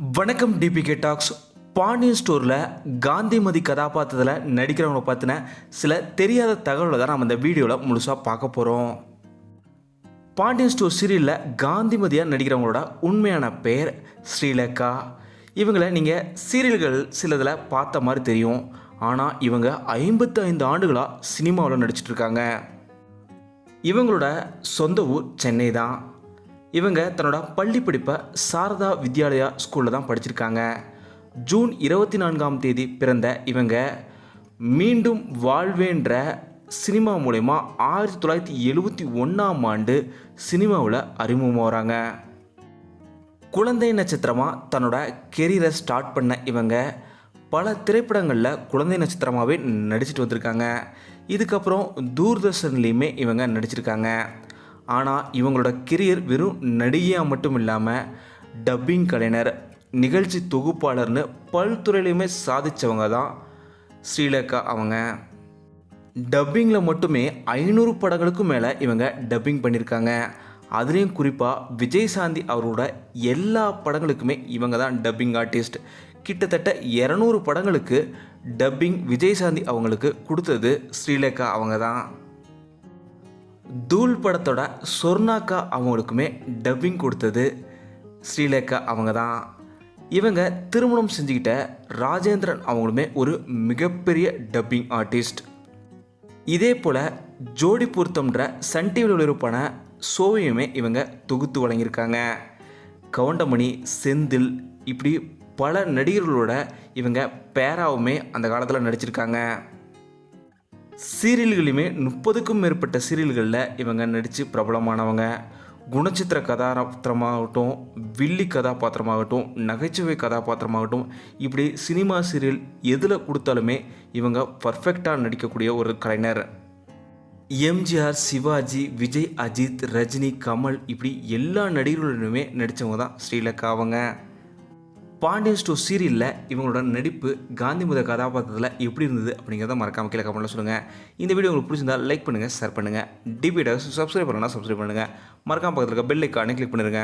வணக்கம் DPK tax Pandian ஸ்டோரில் காந்திமதி கதாபாத்திரத்தில் நடிக்கிறவங்களை பற்றின சில தெரியாத தகவலை தான் நம்ம இந்த வீடியோவில் முழுசாக பார்க்க போகிறோம் பாண்டியன் ஸ்டோர் சீரியலில் காந்திமதியாக நடிக்கிறவங்களோட உண்மையான பெயர் ஸ்ரீலேகா இவங்களை நீங்கள் சீரியல்கள் சிலதில் பார்த்த மாதிரி தெரியும். ஆனால் இவங்க ஐம்பத்தைந்து ஆண்டுகளாக சினிமாவில் நடிச்சிட்ருக்காங்க இவங்களோட சொந்த ஊர் சென்னை தான். இவங்க தன்னோட பள்ளி படிப்பை சாரதா வித்யாலயா ஸ்கூலில் தான் படிச்சிருக்காங்க. ஜூன் இருபத்தி நான்காம் தேதி பிறந்த இவங்க மீண்டும் வாழ்வேன்ற சினிமா மூலயமா ஆயிரத்தி தொள்ளாயிரத்தி எழுபத்தி ஒன்றாம் ஆண்டு சினிமாவில் அறிமுகமாகறாங்க குழந்தை நட்சத்திரமாக தன்னோட கெரியரை ஸ்டார்ட் பண்ண இவங்க பல திரைப்படங்களில் குழந்தை நட்சத்திரமாகவே நடிச்சிட்டு வந்திருக்காங்க. இதுக்கப்புறம் தூர்தர்ஷன்லேயுமே இவங்க நடிச்சிருக்காங்க. ஆனால் இவங்களோட கெரியர் வெறும் நடிகையாக மட்டும் இல்லாமல் டப்பிங் கலைஞர் நிகழ்ச்சி தொகுப்பாளர்னு பல்துறையிலையுமே சாதித்தவங்க தான் ஸ்ரீலேகா அவங்க. டப்பிங்கில் மட்டுமே ஐநூறு படங்களுக்கும் மேலே இவங்க டப்பிங் பண்ணியிருக்காங்க அதுலேயும் குறிப்பாக விஜயசாந்தி அவரோட எல்லா படங்களுக்குமே இவங்க தான் டப்பிங் ஆர்டிஸ்ட் கிட்டத்தட்ட இரநூறு படங்களுக்கு டப்பிங் விஜயசாந்தி அவங்களுக்கு கொடுத்தது ஸ்ரீலேகா அவங்க தான். தூள் படத்தோட சொர்ணாக்கா அவங்களுக்குமே டப்பிங் கொடுத்தது. ஸ்ரீலேகா அவங்க தான். இவங்க திருமணம் செஞ்சுக்கிட்ட ராஜேந்திரன் அவங்களுமே ஒரு மிகப்பெரிய டப்பிங் ஆர்டிஸ்ட் இதே போல் ஜோடி பொருத்தம்ன்ற சன் டிவியில் ஒளிபரப்பான சோவையுமே இவங்க தொகுத்து வழங்கியிருக்காங்க. கவுண்டமணி செந்தில் இப்படி பல நடிகர்களோட இவங்க பேராவுமே அந்த காலத்தில் நடிச்சிருக்காங்க. சீரியல்களையுமே முப்பதுக்கும் மேற்பட்ட சீரியல்களில் இவங்க நடித்து பிரபலமானவங்க. குணச்சித்திர கதாபாத்திரமாகட்டும் வில்லி கதாபாத்திரமாகட்டும் நகைச்சுவை கதாபாத்திரமாகட்டும் இப்படி சினிமா சீரியல் எதில் கொடுத்தாலுமே இவங்க பர்ஃபெக்டாக நடிக்கக்கூடிய ஒரு கலைஞர். எம்ஜிஆர் சிவாஜி விஜய் அஜித் ரஜினி கமல் இப்படி எல்லா நடிகர்களுமே நடித்தவங்க தான் ஸ்ரீலக்கா அவங்க. பாண்டியன் டூ சீரியலில் இவங்களோட நடிப்பு காந்தி முத கதாபாத்திரத்தில் எப்படி இருந்தது அப்படிங்கிறத மறக்காம கீழே கமெண்ட்டில் சொல்லுங்கள் இந்த வீடியோ உங்களுக்கு பிடிச்சிருந்தா லைக் பண்ணுங்கள் ஷேர் பண்ணுங்கள் டிபிடாக சப்ஸ்கிரைப் பண்ணலாம் சப்ஸ்கிரைப் பண்ணுங்கள் மறக்காம பக்கத்தில் இருக்க பெல் ஐக்கானே கிளிக் பண்ணிடுங்க